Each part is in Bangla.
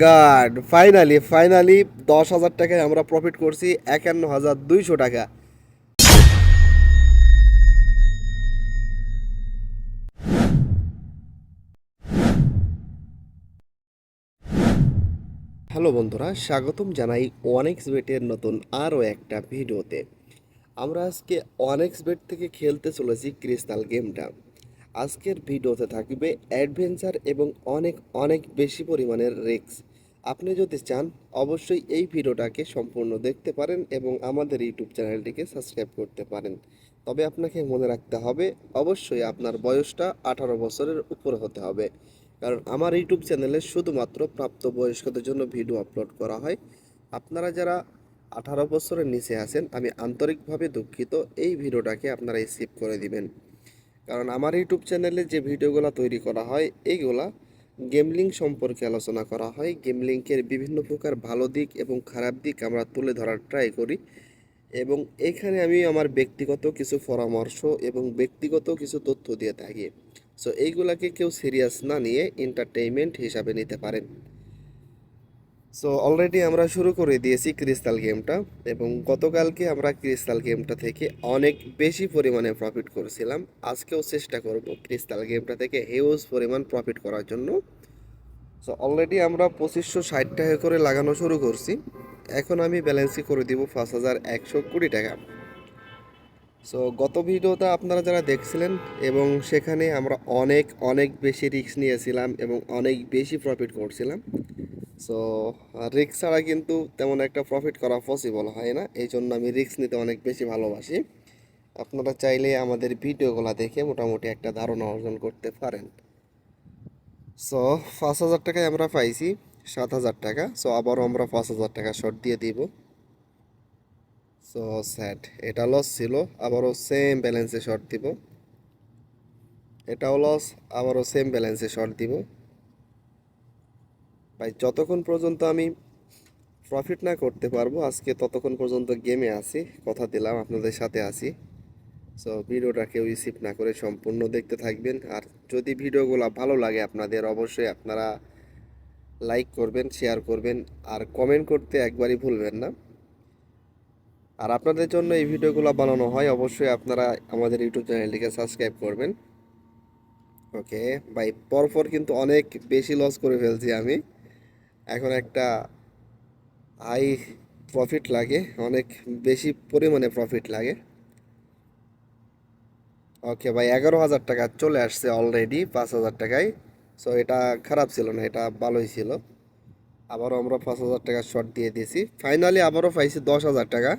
গড ফাইনালি ফাইনালি দশ হাজার টাকায় আমরা প্রফিট করছি একান্ন হাজার দুইশো টাকা। হ্যালো বন্ধুরা, স্বাগতম জানাই ওয়ানেক্স বেটের নতুন আরও একটা ভিডিওতে। আমরা আজকে ওয়ানেক্স বেট থেকে খেলতে চলেছি ক্রিস্টাল গেমটা আজকের ভিডিওতে থাকবে অ্যাডভেঞ্চার এবং অনেক অনেক বেশি পরিমাণের রিস্ক। আপনি যদি চান, অবশ্যই এই ভিডিওটাকে সম্পূর্ণ দেখতে পারেন এবং আমাদের ইউটিউব চ্যানেলটিকে সাবস্ক্রাইব করতে পারেন। তবে আপনাকে মনে রাখতে হবে, অবশ্যই আপনার বয়সটা আঠারো বছরের উপরে হতে হবে। কারণ আমার ইউটিউব চ্যানেলে শুধুমাত্র প্রাপ্তবয়স্কদের জন্য ভিডিও আপলোড করা হয়। আপনারা যারা আঠারো বছরের নিচে আছেন, আমি আন্তরিকভাবে দুঃখিত, এই ভিডিওটাকে আপনারা স্কিপ করে দিবেন। কারণ আমার ইউটিউব চ্যানেলে যে ভিডিওগুলো তৈরি করা হয়, এইগুলা গেমলিং সম্পর্কে আলোচনা করা হয়। গেমলিংকের বিভিন্ন প্রকার ভালো দিক এবং খারাপ দিক আমরা তুলে ধরার ট্রাই করি এবং এখানে আমি আমার ব্যক্তিগত কিছু পরামর্শ এবং ব্যক্তিগত কিছু তথ্য দিয়ে থাকি। সো এইগুলাকে কেউ সিরিয়াস না নিয়ে এন্টারটেইনমেন্ট হিসাবে নিতে পারেন। সো অলরেডি আমরা শুরু করে দিয়েছি ক্রিস্টাল গেমটা এবং গতকালকে আমরা ক্রিস্টাল গেমটা থেকে অনেক বেশি পরিমাণে প্রফিট করেছিলাম। আজকেও চেষ্টা করব ক্রিস্টাল গেমটা থেকে হিউজ পরিমাণ প্রফিট করার জন্য। সো অলরেডি আমরা পঁচিশশো ষাট টাকা করে লাগানো শুরু করছি। এখন আমি ব্যালেন্সই করে দিব পাঁচ হাজার একশো কুড়ি টাকা। সো গত ভিডিওটা আপনারা যারা দেখছিলেন এবং সেখানে আমরা অনেক অনেক বেশি রিস্ক নিয়েছিলাম এবং অনেক বেশি প্রফিট করছিলাম। সো রিস্ক ছাড়া কিন্তু তেমন একটা প্রফিট করা পসিবল হয় না। এই জন্য আমি রিক্স নিতে অনেক বেশি ভালোবাসি। আপনারা চাইলে আমাদের ভিডিওগুলো দেখে মোটামুটি একটা ধারণা অর্জন করতে পারেন। সো পাঁচ হাজার টাকায় আমরা পাইছি, সাত হাজার টাকা। সো আবারও আমরা পাঁচ হাজার টাকা শর্ট দিয়ে দিব। সো স্যাট এটা লস ছিল, আবারও সেম ব্যালেন্সে শর্ট দিব। এটাও লস আবারও সেম ব্যালেন্সে শর্ট দিব। ভাই, যতক্ষণ পর্যন্ত আমি প্রফিট না করতে পারব, আজকে ততক্ষণ পর্যন্ত গেমে আছি, কথা দিলাম, আপনাদের সাথে আছি। সো ভিডিওটা কেউ রিসিভ না করে সম্পূর্ণ দেখতে থাকবেন। আর যদি ভিডিওগুলো ভালো লাগে আপনাদের, অবশ্যই আপনারা লাইক করবেন শেয়ার করবেন, আর কমেন্ট করতে একবারই ভুলবেন না। আর আপনাদের জন্য এই ভিডিওগুলো বানানো হয়, অবশ্যই আপনারা আমাদের ইউটিউব চ্যানেলটিকে সাবস্ক্রাইব করবেন। ওকে ভাই, পরপর কিন্তু অনেক বেশি লস করে ফেলছি আমি। এখন একটা হাই প্রফিট লাগে, অনেক বেশি পরিমাণে প্রফিট লাগে। ওকে ভাই, এগারো হাজার টাকা চলে আসছে অলরেডি পাঁচ হাজার টাকায়। সো এটা খারাপ ছিল না, এটা ভালোই ছিল। আবারও আমরা পাঁচ হাজার টাকা শর্ট দিয়ে দিয়েছি। ফাইনালি আবারও পাইছি দশ হাজার টাকা।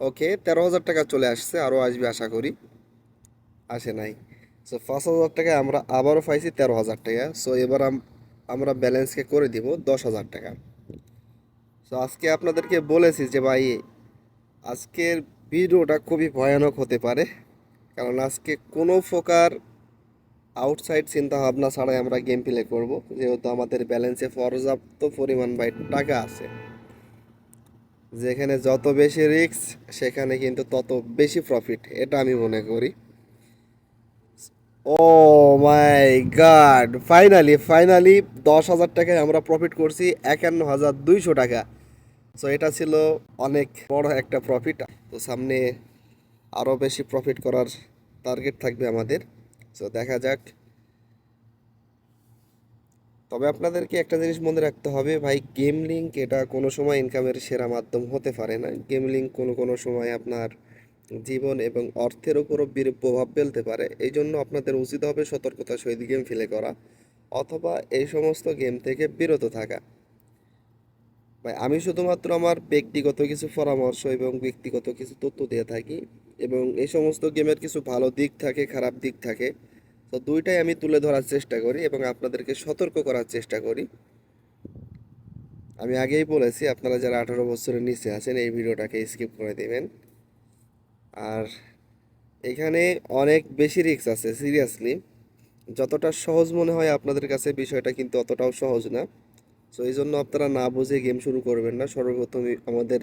ওকে তেরো হাজার টাকা চলে আসছে, আরও আসবে আশা করি। আসে নাই। সো পাঁচ হাজার টাকায় আমরা আবারও পাইছি তেরো হাজার টাকা। সো এবার আমরা ব্যালেন্সকে করে দিব দশ হাজার টাকা। সো আজকে আপনাদেরকে বলেছি যে ভাই, আজকের ভিডিওটা খুবই ভয়ানক হতে পারে, কারণ আজকে কোনো প্রকার আউটসাইড চিন্তা ভাবনা ছাড়াই আমরা গেম প্লে করব, যেহেতু আমাদের ব্যালেন্সে পর্যাপ্ত পরিমাণ ভাই টাকা আছে। যেখানে যত বেশি রিস্ক সেখানে কিন্তু তত বেশি প্রফিট এটা আমি মনে করি। Oh my god finally finally দশ হাজার টাকায় আমরা প্রফিট করছি একান্ন হাজার দুইশো টাকা। সো এটা ছিল অনেক বড় একটা প্রফিট তো সামনে আরও বেশি প্রফিট করার টার্গেট থাকবে আমাদের। সো দেখা যাক। তবে আপনাদেরকে একটা জিনিস মনে রাখতে হবে, ভাই গেম লিঙ্ক এটা কোনো সময় ইনকামের সেরা মাধ্যম হতে পারে না। গেম লিঙ্ক কোনো কোনো সময় আপনার জীবন এবং অর্থের উপরও বিরূপ প্রভাব ফেলতে পারে। এই জন্য আপনাদের উচিত হবে সতর্কতার সহিত গেম ফেলে করা, অথবা এই সমস্ত গেম থেকে বিরত থাকা। ভাই, আমি শুধুমাত্র আমার ব্যক্তিগত কিছু পরামর্শ এবং ব্যক্তিগত কিছু তথ্য দিয়ে থাকি এবং এই সমস্ত গেমের কিছু ভালো দিক থাকে, খারাপ দিক থাকে। তো দুইটাই আমি তুলে ধরার চেষ্টা করি এবং আপনাদেরকে সতর্ক করার চেষ্টা করি। আমি আগেই বলেছি, আপনারা যারা আঠারো বছরের নিচে আছেন, এই ভিডিওটাকে স্কিপ করে দেবেন। আর এখানে অনেক বেশি রিস্ক আছে সিরিয়াসলি যতটা সহজ মনে হয় আপনাদের কাছে বিষয়টা কিন্তু অতটাও সহজ না। সো এই জন্য আপনারা না বুঝে গেম শুরু করবেন না। সর্বপ্রথম আমাদের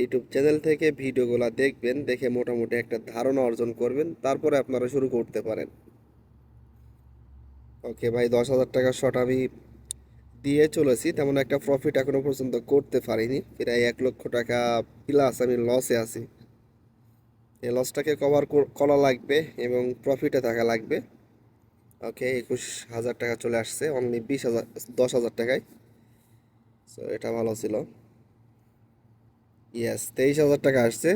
ইউটিউব চ্যানেল থেকে ভিডিওগুলো দেখবেন, দেখে মোটামুটি একটা ধারণা অর্জন করবেন, তারপরে আপনারা শুরু করতে পারেন। ওকে ভাই, দশ হাজার টাকার শট আমি দিয়ে চলেছি। তেমন একটা প্রফিট এখনও পর্যন্ত করতে পারিনি। প্রায় এক লক্ষ টাকা প্লাস আমি লসে আছি। লসটাকে কভার করা লাগবে এবং প্রফিটে থাকা লাগবে। ওকে একুশ হাজার টাকা চলে আসছে অনলি বিশ হাজার, দশ হাজার টাকায়। সো এটা ভালো ছিল। ইয়েস তেইশ হাজার টাকা আসছে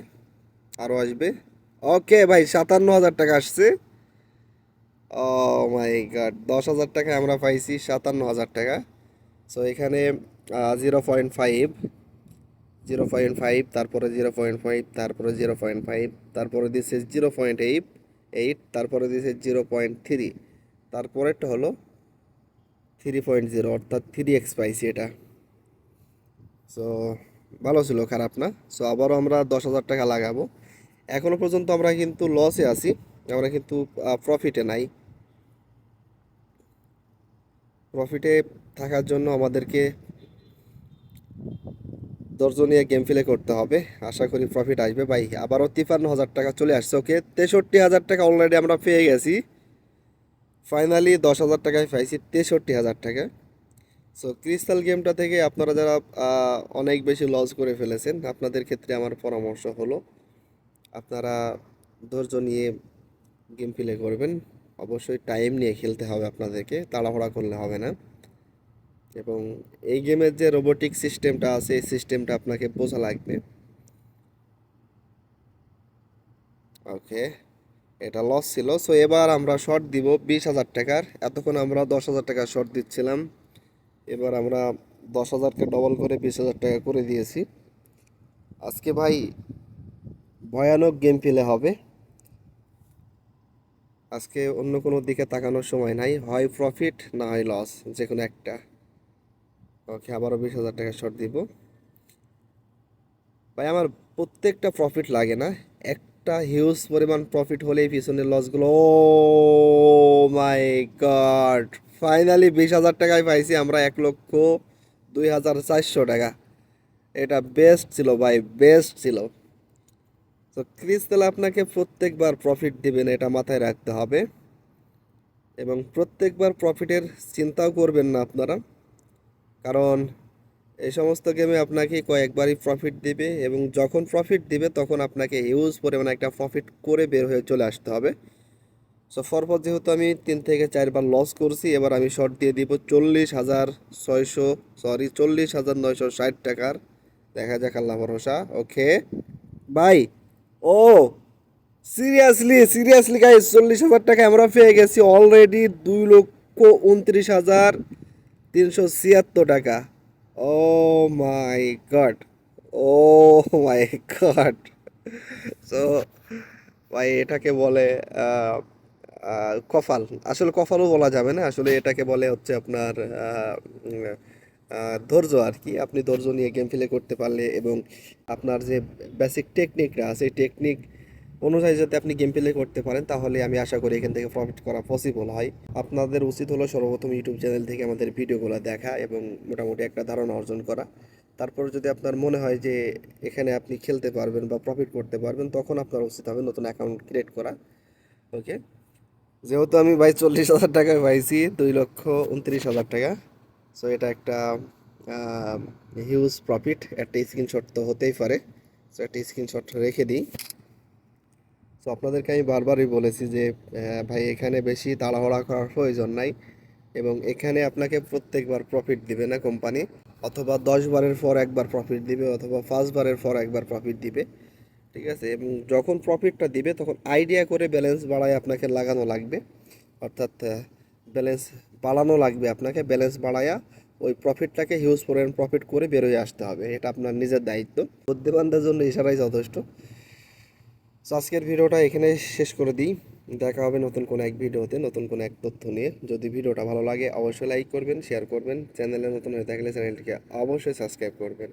আরও আসবে। ওকে ভাই, সাতান্ন হাজার টাকা আসছে। ও মাই গড দশ হাজার টাকায় আমরা পাইছি সাতান্ন হাজার টাকা। সো এখানে zero point five zero point five তারপরে জিরো পয়েন্ট ফাইভ তারপরে জিরো পয়েন্ট ফাইভ তারপরে দিচ্ছে জিরো পয়েন্ট এইট এইট তারপরে দিচ্ছে জিরো পয়েন্ট থ্রি তারপরেরটা হলো থ্রি পয়েন্ট জিরো অর্থাৎ থ্রি এক্স পাইছি এটা। সো ভালো ছিল, খারাপ না। সো আবারও আমরা দশ হাজার টাকা লাগাবো। এখনও পর্যন্ত আমরা কিন্তু লসে আছি, আমরা কিন্তু প্রফিটে নাই। প্রফিটে থাকার জন্য আমাদেরকে ধৈর্য নিয়ে গেম প্লে করতে হবে। আশা করি প্রফিট আসবে। ভাই, আবারও তিপ্পান্ন হাজার টাকা চলে আসছে, ওকে? তেষট্টি হাজার টাকা অলরেডি আমরা পেয়ে গেছি। ফাইনালি দশ হাজার টাকায় পাইছি, তেষট্টি হাজার টাকা। সো ক্রিস্টাল গেমটা থেকে আপনারা যারা অনেক বেশি লস করে ফেলেছেন, আপনাদের ক্ষেত্রে আমার পরামর্শ হলো, আপনারা ধৈর্য নিয়ে গেম প্লে করবেন। অবশ্যই টাইম নিয়ে খেলতে হবে আপনাদেরকে, তাড়াহুড়া করলে হবে না। এবং এই গেমের যে রোবোটিক সিস্টেমটা আছে, এই সিস্টেমটা আপনাকে বোঝা লাগবে। ওকে এটা লস ছিল। সো এবার আমরা শর্ট দিব বিশ হাজার টাকার। এতক্ষণ আমরা দশ হাজার টাকার শর্ট দিচ্ছিলাম। এবার আমরা দশ হাজারকে ডবল করে বিশ হাজার টাকা করে দিয়েছি। আজকে ভাই ভয়ানক গেম প্লে হবে। আজকে অন্য কোনো দিকে তাকানোর সময় নাই। হয় প্রফিট না হয় লস যে কোনো একটা। ওকে আবারও বিশ হাজার টাকা শর্ট দিব। ভাই, আমার প্রত্যেকটা প্রফিট লাগে না। একটা হিউজ পরিমাণ প্রফিট হলেই পিছনের লসগুলো মাই গড ফাইনালি বিশ হাজার টাকায় পাইছি আমরা এক লক্ষ দুই হাজার চারশো টাকা। এটা বেস্ট ছিল ভাই বেস্ট ছিল। তো ক্রিস্টাল আপনাকে প্রত্যেকবার প্রফিট দিবেন, এটা মাথায় রাখতে হবে। এবং প্রত্যেকবার প্রফিটের চিন্তাও করবেন না আপনারা। কারণ এই সমস্ত গেমে আপনাকে কয়েকবারই প্রফিট দিবে এবং যখন প্রফিট দিবে তখন আপনাকে হিউজ পরিমাণে একটা প্রফিট করে বের হয়ে চলে আসতে হবে। সো ফরপর যেহেতু আমি তিন থেকে চারবার লস করছি, এবার আমি শর্ট দিয়ে দিব চল্লিশ হাজার ছয়শো সরি চল্লিশ হাজার নয়শো ষাট টাকার। দেখা যাক, আল্লাহ ভরসা। Okay bye oh seriously seriously guys চল্লিশ হাজার টাকা আমরা পেয়ে গেছি অলরেডি দুই লক্ষ উনত্রিশ হাজার। তিনশো ছিয়াত্তর টাকা। ও my god oh my god so ভাই এটাকে বলে আহ, আসলে কফালও বলা যাবে না আসলে এটাকে বলে হচ্ছে আপনার ধৈর্য আর কি। আপনি ধৈর্য নিয়ে গেম প্লে করতে পারলে এবং আপনার যে বেসিক টেকনিকটা আছে টেকনিক অনুযায়ী যাতে আপনি গেম প্লে করতে পারেন, তাহলে আমি আশা করি এখান থেকে প্রফিট করা পসিবল হয়। আপনাদের উচিত হলো সর্বপ্রথম ইউটিউব চ্যানেল থেকে আমাদের ভিডিওগুলো দেখা এবং মোটামুটি একটা ধারণা অর্জন করা। তারপর যদি আপনার মনে হয় যে এখানে আপনি খেলতে পারবেন বা প্রফিট করতে পারবেন, তখন আপনার উচিত হবে নতুন অ্যাকাউন্ট ক্রিয়েট করা। ওকে যেহেতু আমি ভাই চল্লিশ হাজার টাকায় পাইছি, দুই লক্ষ উনত্রিশ হাজার টাকা। সো এটা একটা হিউজ প্রফিট একটা স্ক্রিনশট তো হতেই পারে। সো একটা স্ক্রিনশট রেখে দিই। তো আপনাদেরকে আমি বারবারই বলেছি যে ভাই, এখানে বেশি তাড়াহুড়া করার প্রয়োজন নাই এবং এখানে আপনাকে প্রত্যেকবার প্রফিট দিবে না কোম্পানি অথবা দশ বারের পর একবার প্রফিট দিবে, অথবা পাঁচ বারের পর একবার প্রফিট দিবে, ঠিক আছে? এবং যখন প্রফিটটা দিবে, তখন আইডিয়া করে ব্যালেন্স বাড়ায় আপনাকে লাগানো লাগবে। অর্থাৎ ব্যালেন্স বাড়ানো লাগবে আপনাকে ব্যালেন্স বাড়ায়া ওই প্রফিটটাকে হিউজ পরিমাণ প্রফিট করে বেরোয় আসতে হবে। এটা আপনার নিজের দায়িত্ব। বুদ্ধিমানদের জন্য ইশারাই যথেষ্ট। তো আজকের ভিডিওটা এখানে শেষ করে দিই। দেখা হবে নতুন কোনো এক ভিডিওতে, নতুন কোনো এক তথ্য নিয়ে। যদি ভিডিওটা ভালো লাগে, অবশ্যই লাইক করবেন শেয়ার করবেন। চ্যানেলে নতুন হয়ে থাকলে চ্যানেলটিকে অবশ্যই সাবস্ক্রাইব করবেন।